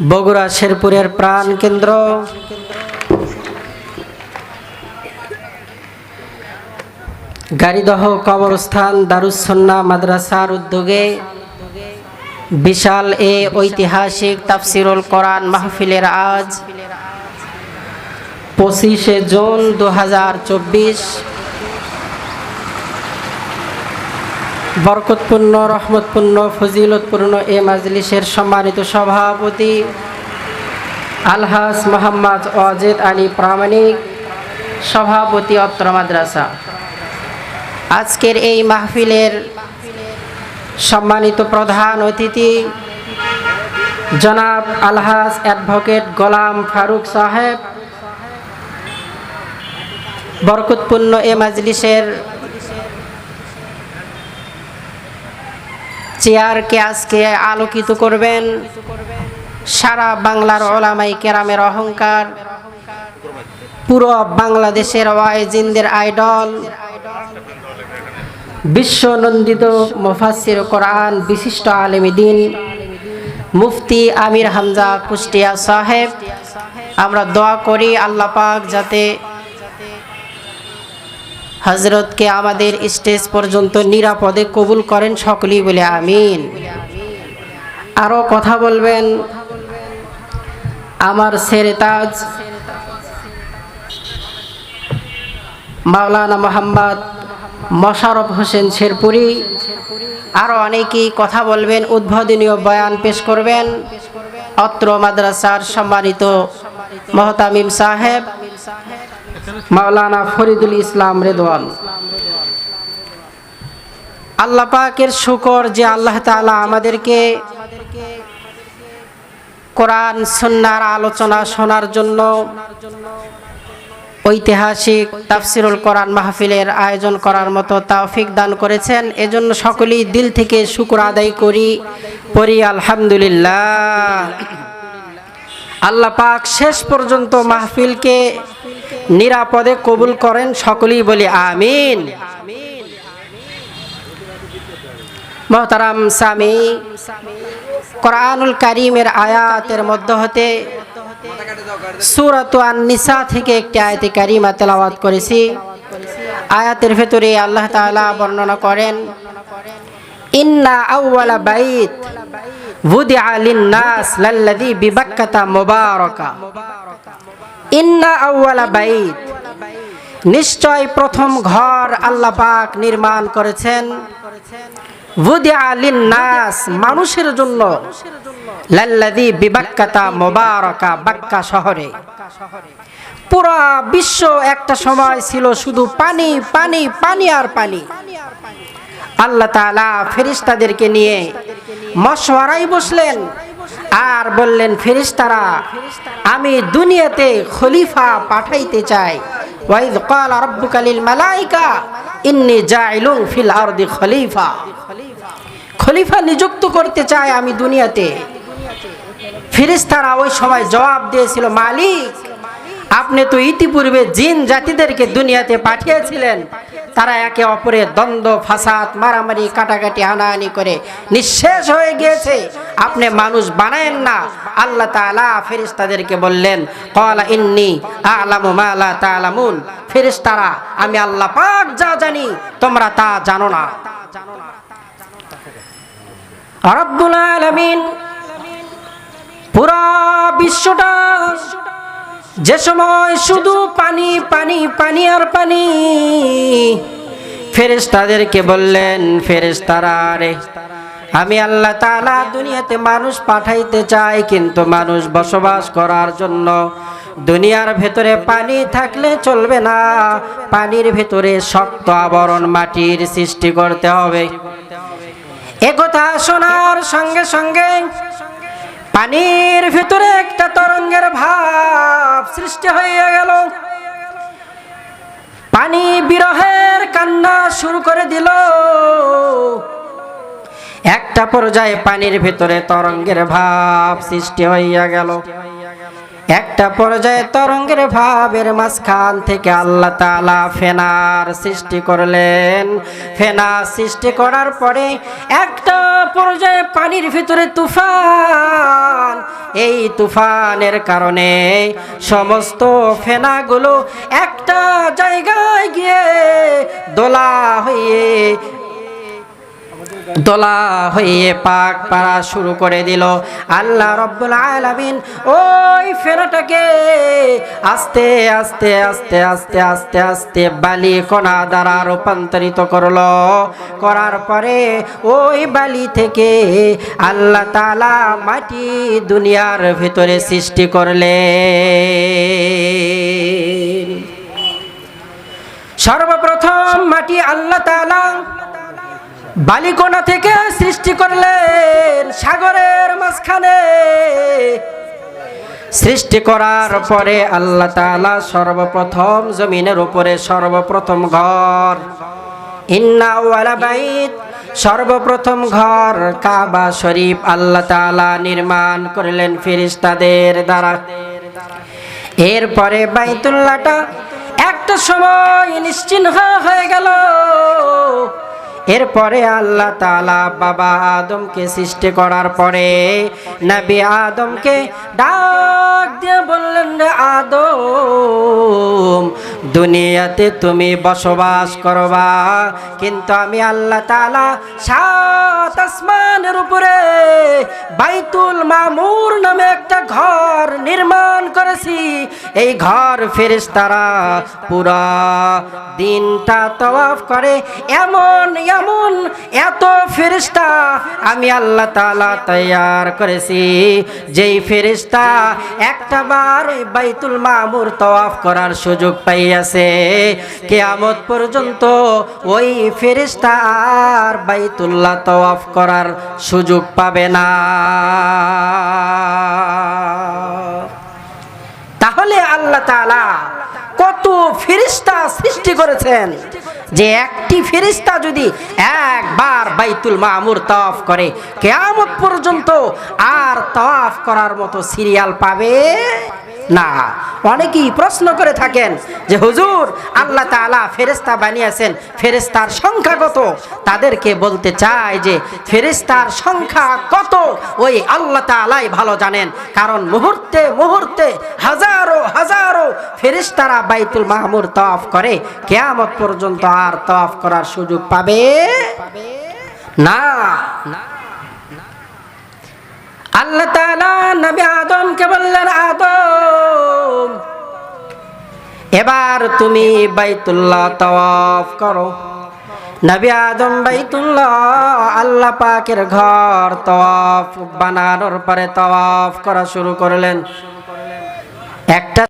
বগুড়া শেরপুরের প্রাণ কেন্দ্র। গাড়িদহ কবরস্থান দারুসন্না মাদ্রাসার উদ্যোগে বিশাল এ ঐতিহাসিক তাফসিরুল কোরআন মাহফিলের আজ পঁচিশে জুন দু হাজার চব্বিশ হাজার চব্বিশ বরকতপূর্ণ, রহমতপূর্ণ, ফজিলতপূর্ণ এ মাজলিসের সম্মানিত সভাপতি আলহাস মোহাম্মদ ওয়াজেদ আলী প্রামাণিক সভাপতি অত্র মাদ্রাসা। আজকের এই মাহফিলের সম্মানিত প্রধান অতিথি জনাব আলহাস অ্যাডভোকেট গোলাম ফারুক সাহেব। বরকতপূর্ণ এ মাজলিসের চেয়ারকে আজকে আলোকিত করবেন? সারা বাংলার ওলামাই কেরামের অহংকার, পুরো বাংলাদেশের ওয়াইজিনদের আইডল, বিশ্বনন্দিত মুফাসির কোরআন বিশিষ্ট আলেমী দিন, মুফতি আমির হামজা কুষ্টিয়া সাহেব, আমরা দোয়া করি আল্লাহ পাক যাতে হজরতকে আমাদের স্টেজ পর্যন্ত নিরাপদে কবুল করেন সকলেই বলে আমিন। আরও কথা বলবেন? আমার সেরেতাজ মাওলানা মোহাম্মদ মশারফ হোসেন শেরপুরি আরও অনেকেই কথা বলবেন, উদ্বোধনীয় বয়ান পেশ করবেন। অত্র মাদ্রাসার সম্মানিত মহতামিম সাহেব মাওলানা ফরিদুল ইসলাম রেদওয়ান। আল্লাহ পাকের শুকর যে আল্লাহ তাআলা আমাদেরকে কোরআন, সুন্নার আলোচনা শোনার জন্য ঐতিহাসিক তাফসিরুল কোরআন মাহফিলের আয়োজন করার মতো তৌফিক দান করেছেন। এজন্য সকলেই দিল থেকে শুকর আদায় করি, পড়ি আলহামদুলিল্লাহ। আল্লাহ পাক শেষ পর্যন্ত মাহফিলকে নিরাপদে কবুল করেন সকলেই বলি আমিন। মহতারাম স্বামী, কোরআনুল কারিমের আয়াতের মধ্য হতে সুরত নিসা থেকে একটি আয়াতে কারিমা তেলাওয়াত করেছি। আয়াতের ভেতরে আল্লাহ তাআলা বর্ণনা করেন, ইন্না বাইত নাস ইন্না আউওয়ালা বাইত। নিশ্চয় প্রথম ঘর আল্লাহ পাক নির্মাণ করেছেন। লিন্নাস, মানুষের জন্য। লাল্লাযী বিবাক্কাতা মুবারাকা, বাক্কা শহরে। পুরা বিশ্ব একটা সময় ছিল শুধু পানি পানি পানি আর পানি। আল্লাহ তাআলা ফেরেশতাদেরকে নিয়ে মশওয়ারাই বসলেন। আর বললেন, ফেরেশতারা, আমি দুনিয়াতে খলিফা পাঠাইতে চাই। ওয়াইদ ক্বাল রাব্বুকা লিল মালাইকা, ইন্নী জাইলুন ফিল আরদি খলিফা। খলিফা নিযুক্ত করতে চাই আমি দুনিয়াতে। ফেরেশতারা ওই সময় জবাব দিয়েছিল, মালিক, আপনি তো ইতিপূর্বে জিন জাতিদেরকে দুনিয়াতে পাঠিয়েছিলেন। তারা একে অপরের দ্বন্দ্ব, ফাসাদ, মারামারি, কাটাকাটি, হানাহানি করে নিঃশেষ হয়ে গিয়েছে। আপনি মানুষ বানায়েন না। আল্লাহ তাআলা ফেরেশতাদেরকে বললেন, ক্বালা ইন্নী আ'লামু মা লা তা'লামুন। ফেরেশতারা, আমি আল্লাহ পাক যা জানি, তোমরা তা জানো না। রব্বুল আলামিন পুরা বিশ্বটা যে সময় শুধু পানি পানি পানি আর পানি, ফেরেশতাদেরকে বললেন, ফেরেশতারা রে, আমি আল্লাহ তাআলা দুনিয়াতে মানুষ পাঠাইতে চাই, কিন্তু মানুষ বসবাস করার জন্য দুনিয়ার ভেতরে পানি থাকলে চলবে না। পানির ভেতরে শক্ত আবরণ মাটির সৃষ্টি করতে হবে। একথা শোনার সঙ্গে সঙ্গে পানির ভিতরে একটা তরঙ্গের শুরু করে দিল। একটা পর্যায়ে পানির ভিতরে তরঙ্গের ভাব সৃষ্টি হইয়া গেল। একটা পর্যায়ে তরঙ্গের ভাবের মাঝখান থেকে আল্লাহ তাআলা ফেনার সৃষ্টি করলেন। ফেনা সৃষ্টি করার পরে একটা পর্যায়ে পানির ভিতরে তুফান। এই তুফানের কারণে সমস্ত ফেনাগুলো একটা জায়গায় গিয়ে দোলা হয়ে দোলা হয়ে পাক পাড়া শুরু করে দিল। আল্লাহ রব্বুল আলামিন ওই ফেরাটাকে আস্তে আস্তে আস্তে আস্তে আস্তে আস্তে বালি কণা দ্বারা রূপান্তরিত করল। করার পরে ওই বালি থেকে আল্লাহ তালা মাটি দুনিয়ার ভিতরে সৃষ্টি করলে সর্বপ্রথম মাটি আল্লাহ তাআলা বালিকোনা থেকে সৃষ্টি করলেন সাগরের মাঝখানে। সৃষ্টি করার পরে আল্লাহ তাআলা সর্বপ্রথম জমিনের উপরে সর্বপ্রথম ঘর। বাইত। সর্বপ্রথম ঘর কাবা শরীফ আল্লাহ তাআলা নির্মাণ করলেন ফেরেশতাদের দ্বারা। এরপরে বাইতুল্লাহটা একটা সময় নিশ্চিহ্ন হয়ে গেল। এরপরে আল্লাহ তালা বাবা আদমকে সৃষ্টি করার পরে নবী আদমকে ডাক দিয়ে বললেন আদম, দুনিয়াতে তুমি বসবাস করবা, কিন্তু আমি আল্লাহ তালা সাত আসমানের উপরে বাইতুল মামুর নামে একটা ঘর নির্মাণ করেছি। এই ঘর ফেরেশতারা পুরা দিনটা তওয়াফ করে। এমন এমন, এত ফেরিস্তা আমি আল্লাহ তালা তৈয়ার করেছি। যেই ফেরিস্তা একটা বার বাইতুল মামুর তওয়াফ করার সুযোগ পাইয়াছে। কেয়ামত পর্যন্ত ওই ফেরিস্তা আর বাইতুল্লাহ তওয়াফ করার সুযোগ পাবে না। তাহলে আল্লাহ তাআলা কত ফেরিস্তা সৃষ্টি করেছেন। যে একটি ফেরিস্তা যদি একবার বাইতুল মামুর তফ করে, কেয়ামত পর্যন্ত আর তফ করার মতো সিরিয়াল পাবে না। অনেকেই প্রশ্ন করে থাকেন যে, হুজুর, আল্লাহ তাআলা ফেরেস্তা বানিয়েছেন। ফেরেস্তার সংখ্যা কত? তাদেরকে বলতে চাই যে ফেরেস্তার সংখ্যা কত? ওই আল্লাহ তাআলাই ভালো জানেন। কারণ মুহূর্তে মুহূর্তে হাজারো হাজারো ফেরেস্তারা বাইতুল মাহমুর তফ করে, কেয়ামত পর্যন্ত আর তফ করার সুযোগ পাবে না না। আল্লাহ তাআলা নবী আদমকে বললেন, আদম, এবার তুমি বাইতুল্লাহ তওয়াফ করো। নবী আদম বাইতুল্লাহ আল্লাহ পাকের ঘর তওয়াফ বানানোর পরে তওয়াফ করা শুরু করলেন। একটা